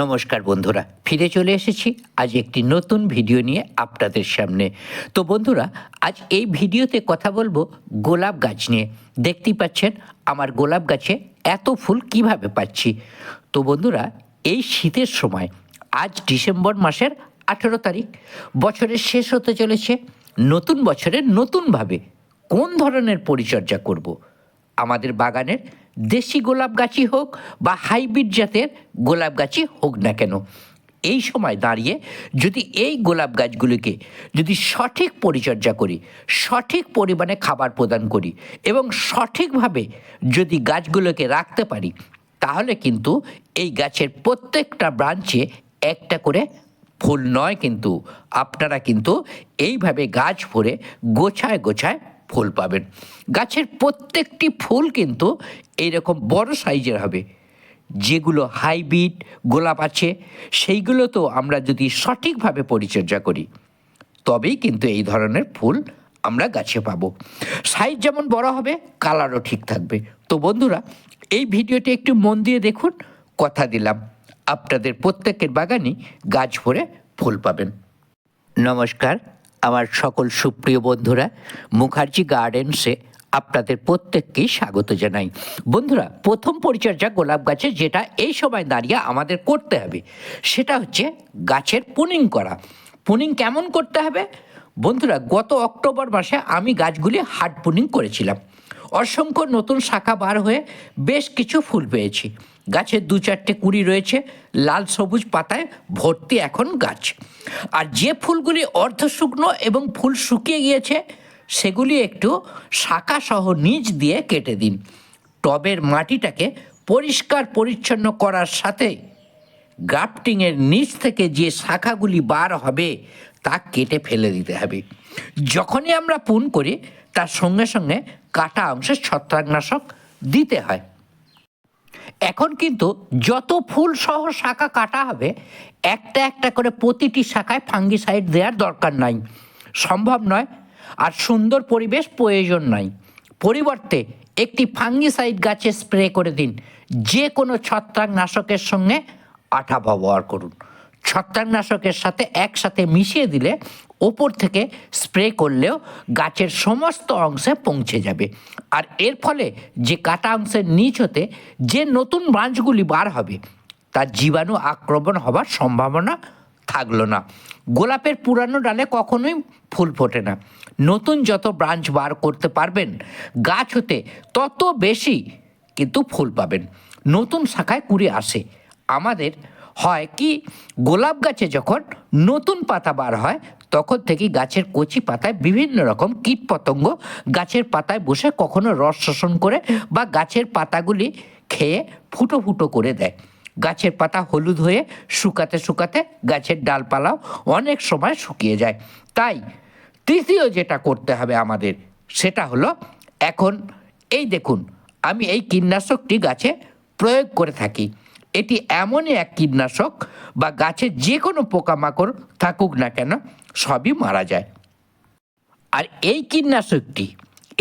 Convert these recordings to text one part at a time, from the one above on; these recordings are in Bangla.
নমস্কার বন্ধুরা, ফিরে চলে এসেছি আজ একটি নতুন ভিডিও নিয়ে আপনাদের সামনে। তো বন্ধুরা, আজ এই ভিডিওতে কথা বলব গোলাপ গাছ নিয়ে। দেখতেই পাচ্ছেন, আমার গোলাপ গাছে এত ফুল কীভাবে পাচ্ছি? তো বন্ধুরা, এই শীতের সময়, আজ ডিসেম্বর মাসের আঠেরো তারিখ, বছরের শেষ হতে চলেছে। নতুন বছরে নতুনভাবে কোন ধরনের পরিচর্যা করব। আমাদের বাগানের দেশি গোলাপ গাছই হোক বা হাইব্রিড জাতের গোলাপ গাছই হোক না কেন, এই সময় দাঁড়িয়ে যদি এই গোলাপ গাছগুলিকে যদি সঠিক পরিচর্যা করি, সঠিক পরিমাণে খাবার প্রদান করি এবং সঠিকভাবে যদি গাছগুলোকে রাখতে পারি, তাহলে কিন্তু এই গাছের প্রত্যেকটা ব্রাঞ্চে একটা করে ফুল নয় কিন্তু, আপনারা কিন্তু এইভাবে গাছ ভরে গোছায় গোছায় ফুল পাবেন। গাছের প্রত্যেকটি ফুল কিন্তু এইরকম বড় সাইজের হবে। যেগুলো হাইব্রিড, গোলাপ আছে, সেইগুলো তো আমরা যদি সঠিকভাবে পরিচর্যা করি, তবেই কিন্তু এই ধরনের ফুল আমরা গাছে পাবো। সাইজ যেমন বড় হবে, কালারও ঠিক থাকবে। তো বন্ধুরা, এই ভিডিওটি একটু মন দিয়ে দেখুন, কথা দিলাম। আপনাদের প্রত্যেকের বাগানই গাছ ভরে ফুল পাবেন। নমস্কার আমার সকল সুপ্রিয় বন্ধুরা, মুখার্জি গার্ডেন্সে আপনাদের প্রত্যেককেই স্বাগত জানাই। বন্ধুরা, প্রথম পরিচর্যা গোলাপ গাছে যেটা এই সময় দাঁড়িয়ে আমাদের করতে হবে, সেটা হচ্ছে গাছের পুনিং করা। পুনিং কেমন করতে হবে? বন্ধুরা, গত অক্টোবর মাসে আমি গাছগুলি হার্ড পুনিং করেছিলাম। অসংখ্য নতুন শাখা বার হয়ে বেশ কিছু ফুল পেয়েছি। গাছের দু চারটে কুড়ি রয়েছে, লাল সবুজ পাতায় ভর্তি এখন গাছ। আর যে ফুলগুলি অর্ধ শুকনো এবং ফুল শুকিয়ে গিয়েছে, সেগুলি একটু শাখা সহ নিচ দিয়ে কেটে দিন। টবের মাটিটাকে পরিষ্কার পরিচ্ছন্ন করার সাথে গ্রাফটিংয়ের নিচ থেকে যে শাখাগুলি বার হবে, তা কেটে ফেলে দিতে হবে। যখনই আমরা পুন করি, তার সঙ্গে সঙ্গে কাটা অংশে ছত্রাকনাশক দিতে হয়। এখন কিন্তু যত ফুল সহ শাখা কাটা হবে, একটা একটা করে প্রতিটি শাখায় ফাঙ্গিসাইড দেওয়ার দরকার নাই। সম্ভব নয়, আর সুন্দর পরিবেশ প্রয়োজন নাই পরিবর্তে একটি ফাঙ্গিসাইড গাছে স্প্রে করে দিন। যে কোনো ছত্রাকনাশকের সঙ্গে আঠা ব্যবহার করুন। ছত্রাকনাশকের সাথে একসাথে মিশিয়ে দিলে ওপর থেকে স্প্রে করলেও গাছের সমস্ত অংশে পৌঁছে যাবে। আর এর ফলে যে কাটা অংশের নিচ হতে যে নতুন ব্রাঞ্চগুলি বার হবে, তার জীবাণু আক্রমণ হবার সম্ভাবনা থাকল না। গোলাপের পুরানো ডালে কখনোই ফুল ফোটে না। নতুন যত ব্রাঞ্চ বার করতে পারবেন, গাছ হতে তত বেশি কিন্তু ফুল পাবেন। নতুন শাখায় কুড়ি আসে। আমাদের হয় কি? গোলাপ গাছে যখন নতুন পাতা বার হয়, তখন থেকেই গাছের কচি পাতায় বিভিন্ন রকম কীট পতঙ্গ গাছের পাতায় বসে কখনো রস শোষণ করে বা গাছের পাতাগুলি খেয়ে ফুটো ফুটো করে দেয়। গাছের পাতা হলুদ হয়ে শুকাতে শুকাতে গাছের ডালপালাও অনেক সময় শুকিয়ে যায়। তাই তৃতীয় যেটা করতে হবে আমাদের, সেটা হলো এখন এই দেখুন, আমি এই কীটনাশকটি গাছে প্রয়োগ করে থাকি। এটি এমনই এক কীটনাশক বা গাছে যে কোনো পোকামাকড় থাকুক না কেন, সবই মারা যায়। আর এই কীটনাশকটি,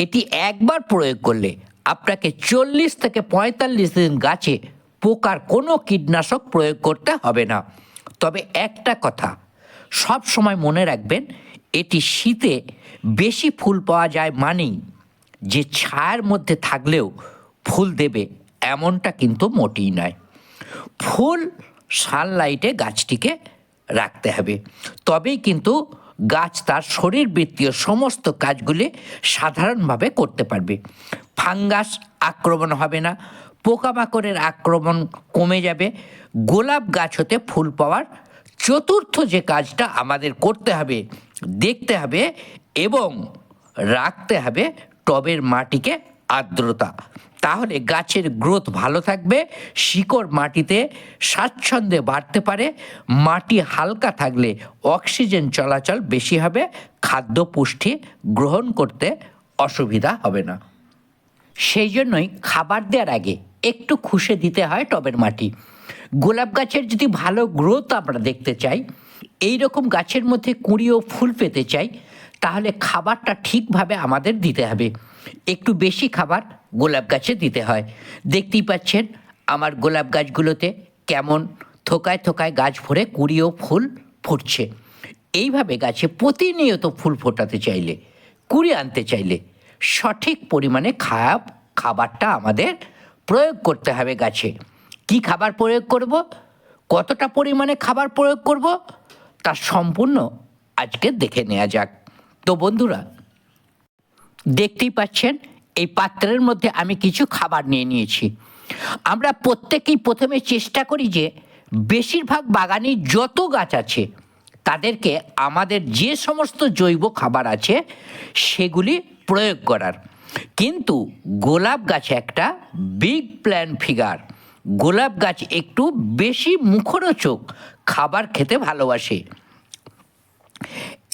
এটি একবার প্রয়োগ করলে আপনাকে চল্লিশ থেকে পঁয়তাল্লিশ দিন গাছে পোকার কোনো কীটনাশক প্রয়োগ করতে হবে না। তবে একটা কথা, সব সময় মনে রাখবেন, এটি শীতে বেশি ফুল পাওয়া যায় মানেই যে ছায়ার মধ্যে থাকলেও ফুল দেবে, এমনটা কিন্তু মোটেই নয়। ফুল সানলাইটে গাছটিকে রাখতে হবে। তবেই কিন্তু গাছ তার শরীরবৃত্তীয় সমস্ত কাজগুলি সাধারণভাবে করতে পারবে। ফাঙ্গাস আক্রমণ হবে না, পোকামাকড়ের আক্রমণ কমে যাবে, গোলাপ গাছ হতে ফুল পাওয়ার চতুর্থ যে কাজটা আমাদের করতে হবে, দেখতে হবে এবং রাখতে হবে টবের মাটিকে আর্দ্রতা। তাহলে গাছের গ্রোথ ভালো থাকবে, শিকড় মাটিতে স্বাচ্ছন্দ্যে বাড়তে পারে, মাটি হালকা থাকলে অক্সিজেন চলাচল বেশি হবে, খাদ্য পুষ্টি গ্রহণ করতে অসুবিধা হবে না। সেই জন্যই খাবার দেওয়ার আগে একটু খুশে দিতে হয় টবের মাটি। গোলাপ গাছের যদি ভালো গ্রোথ আমরা দেখতে চাই, এই রকম গাছের মধ্যে কুঁড়ি ও ফুল পেতে চাই, তাহলে খাবারটা ঠিকভাবে আমাদের দিতে হবে। একটু বেশি খাবার গোলাপ গাছে দিতে হয়। দেখতেই পাচ্ছেন আমার গোলাপ গাছগুলোতে কেমন থোকায় থোকায় গাছ ভরে কুড়ি ও ফুল ফুটছে। এইভাবে গাছে প্রতিনিয়ত ফুল ফোটাতে চাইলে, কুড়ি আনতে চাইলে সঠিক পরিমাণে খাপ, খাবারটা আমাদের প্রয়োগ করতে হবে গাছে। কি খাবার প্রয়োগ করব? কতটা পরিমাণে খাবার প্রয়োগ করব? তা সম্পূর্ণ আজকে দেখে নেওয়া যাক। তো বন্ধুরা, দেখতেই পাচ্ছেন এই পাত্রের মধ্যে আমি কিছু খাবার নিয়ে নিয়েছি। আমরা প্রত্যেকেই প্রথমে চেষ্টা করি যে বেশিরভাগ বাগানে যত গাছ আছে, তাদেরকে আমাদের যে সমস্ত জৈব খাবার আছে, সেগুলি প্রয়োগ করার। কিন্তু গোলাপ গাছ একটা বিগ প্ল্যান ফিগার গোলাপ গাছ একটু বেশি মুখরোচক খাবার খেতে ভালোবাসে।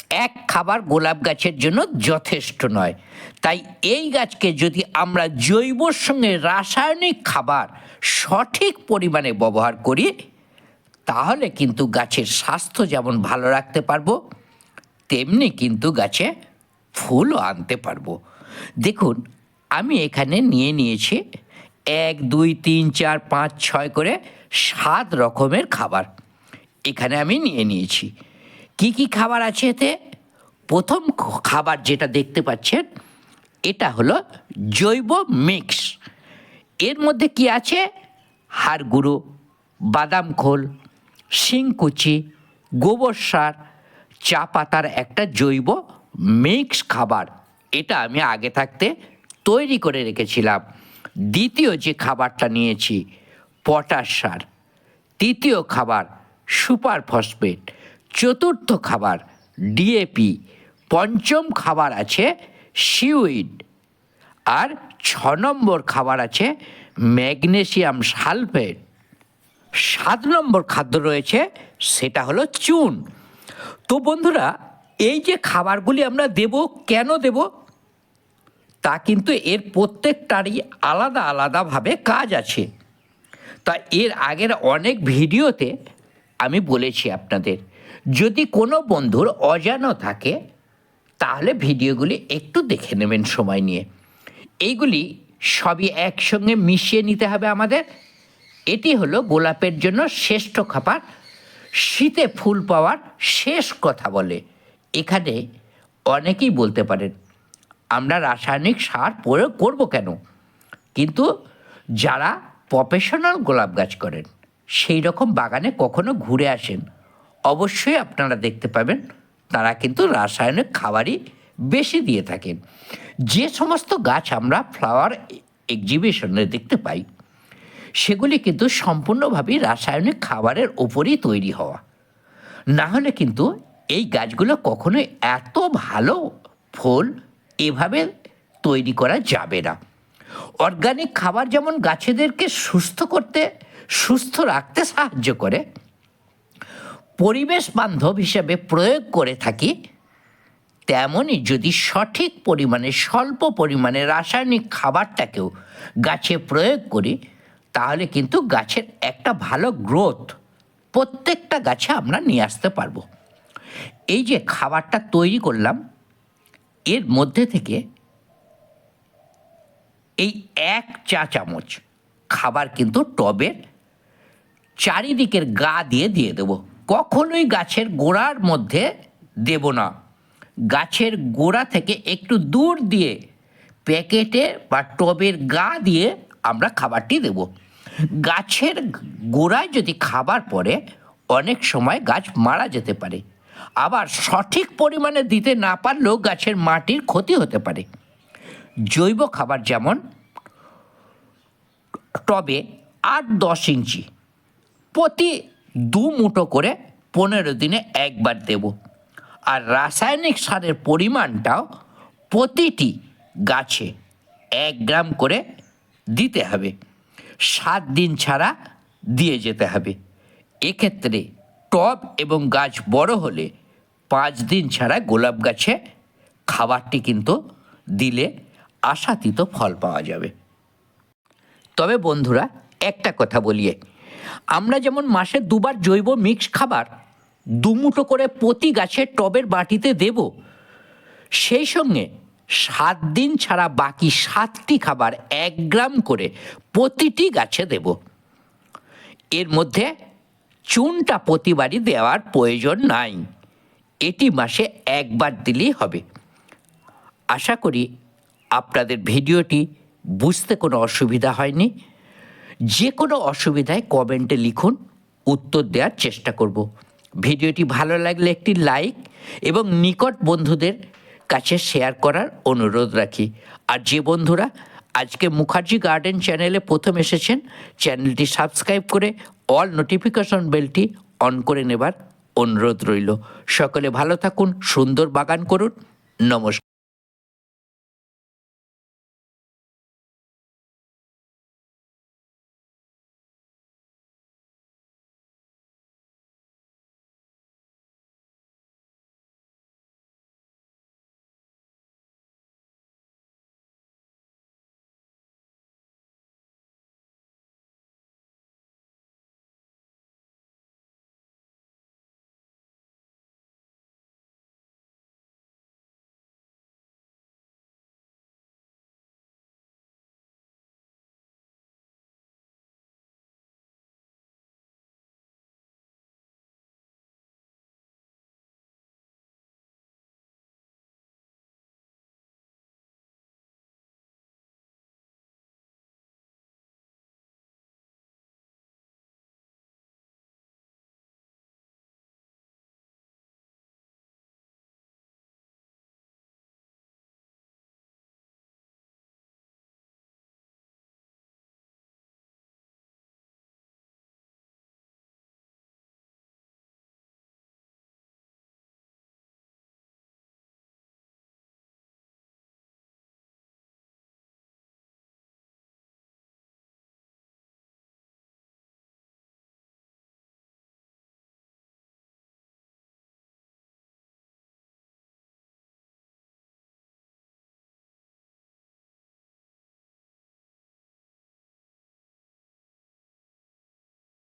এক খাবার গোলাপ গাছের জন্য যথেষ্ট নয়। তাই এই গাছকে যদি আমরা জৈবর সঙ্গে রাসায়নিক খাবার সঠিক পরিমাণে ব্যবহার করি, তাহলে কিন্তু গাছের স্বাস্থ্য যেমন ভালো রাখতে পারব, তেমনি কিন্তু গাছে ফুলও আনতে পারব। দেখুন, আমি এখানে নিয়ে নিয়েছি এক, দুই, তিন, চার, পাঁচ, ছয় করে সাত রকমের খাবার। এখানে আমি নিয়ে নিয়েছি। কি কি খাবার আছে এতে? প্রথম খাবার যেটা দেখতে পাচ্ছেন, এটা হলো জৈব মিক্স। এর মধ্যে কি আছে? হাড় গুঁড়ো, বাদাম খোল শিংকুচি গোবর সার, চা পাতার একটা জৈব মিক্স খাবার। এটা আমি আগে থাকতে তৈরি করে রেখেছিলাম। দ্বিতীয় যে খাবারটা নিয়েছি, পটাশ সার। তৃতীয় খাবার সুপার ফসফেট। চতুর্থ খাবার ডিএপি পঞ্চম খাবার আছে সিউইড আর ছ নম্বর খাবার আছে ম্যাগনেসিয়াম সালফেট সাত নম্বর খাদ্য রয়েছে, সেটা হলো চুন। তো বন্ধুরা, এই যে খাবারগুলি আমরা দেব, কেন দেব? তা কিন্তু এর প্রত্যেকটারই আলাদা আলাদাভাবে কাজ আছে। তা এর আগের অনেক ভিডিওতে আমি বলেছি আপনাদের যদি কোনো বন্ধুর অজানা থাকে, তাহলে ভিডিওগুলি একটু দেখে নেবেন সময় নিয়ে। এইগুলি সবই একসঙ্গে মিশিয়ে নিতে হবে আমাদের। এটি হলো গোলাপের জন্য শ্রেষ্ঠ খাবার। শীতে ফুল পাওয়ার শেষ কথা বলে। এখানে অনেকেই বলতে পারেন, আমরা রাসায়নিক সার প্রয়োগ করব কেন? কিন্তু যারা প্রফেশনাল গোলাপ গাছ করেন সেই রকম বাগানে কখনো ঘুরে আসেন। অবশ্যই আপনারা দেখতে পাবেন, তারা কিন্তু রাসায়নিক খাবারই বেশি দিয়ে থাকেন যে সমস্ত গাছ আমরা ফ্লাওয়ার এক্সিবিশনে দেখতে পাই, সেগুলি কিন্তু সম্পূর্ণভাবেই রাসায়নিক খাবারের ওপরই তৈরি হওয়া। না হলে কিন্তু এই গাছগুলো কখনোই এত ভালো ফল এভাবে তৈরি করা যাবে না। অর্গানিক খাবার যেমন গাছেদেরকে সুস্থ করতে, সুস্থ রাখতে সাহায্য করে পরিবেশ বান্ধব হিসেবে প্রয়োগ করে থাকি তেমনই যদি সঠিক পরিমাণে, স্বল্প পরিমাণে রাসায়নিক খাবারটাকেও গাছে প্রয়োগ করি, তাহলে কিন্তু গাছের একটা ভালো গ্রোথ প্রত্যেকটা গাছে আমরা নিয়ে আসতে পারব। এই যে খাবারটা তৈরি করলাম, এর মধ্যে থেকে এই এক চা চামচ খাবার কিন্তু টবের চারিদিকের গা দিয়ে দিয়ে দেব। কখনোই গাছের গোড়ার মধ্যে দেব না। গাছের গোড়া থেকে একটু দূর দিয়ে প্যাকেটে বা টবের গা দিয়ে আমরা খাবারটি দেব। গাছের গোড়ায় যদি খাবার পড়ে, অনেক সময় গাছ মারা যেতে পারে। আবার সঠিক পরিমাণে দিতে না পারলেও গাছের মাটির ক্ষতি হতে পারে। জৈব খাবার যেমন টবে আট দশ ইঞ্চি, প্রতি দু মুঠো করে পনেরো দিনে একবার দেব। আর রাসায়নিক সারের পরিমাণটাও প্রতিটি গাছে এক গ্রাম করে দিতে হবে। সাত দিন ছাড়া দিয়ে যেতে হবে। এক্ষেত্রে টব এবং গাছ বড় হলে পাঁচ দিন ছাড়া গোলাপ গাছে খাবারটি কিন্তু দিলে আশাতীত ফল পাওয়া যাবে। তবে বন্ধুরা, একটা কথা বলিয়ে আমরা যেমন মাসে দুবার জৈব মিক্স খাবার দুমুঠো করে প্রতি গাছের টবের বাটিতে দেব, সেই সঙ্গে সাত দিন ছাড়া বাকি সাতটি খাবার এক গ্রাম করে প্রতিটি গাছে দেব। এর মধ্যে চুনটা প্রতিবারই দেওয়ার প্রয়োজন নাই, এটি মাসে একবার দিলেই হবে। আশা করি আপনাদের ভিডিওটি বুঝতে কোনো অসুবিধা হয়নি। যে কোনো অসুবিধায় কমেন্টে লিখুন, উত্তর দেওয়ার চেষ্টা করব। ভিডিওটি ভালো লাগলে একটি লাইক এবং নিকট বন্ধুদের কাছে শেয়ার করার অনুরোধ রাখি। আর যে বন্ধুরা আজকে মুখার্জি গার্ডেন চ্যানেলে প্রথম এসেছেন, চ্যানেলটি সাবস্ক্রাইব করে অল নোটিফিকেশন বেলটি অন করে নেবার অনুরোধ রইল। সকলে ভালো থাকুন, সুন্দর বাগান করুন। নমস্কার।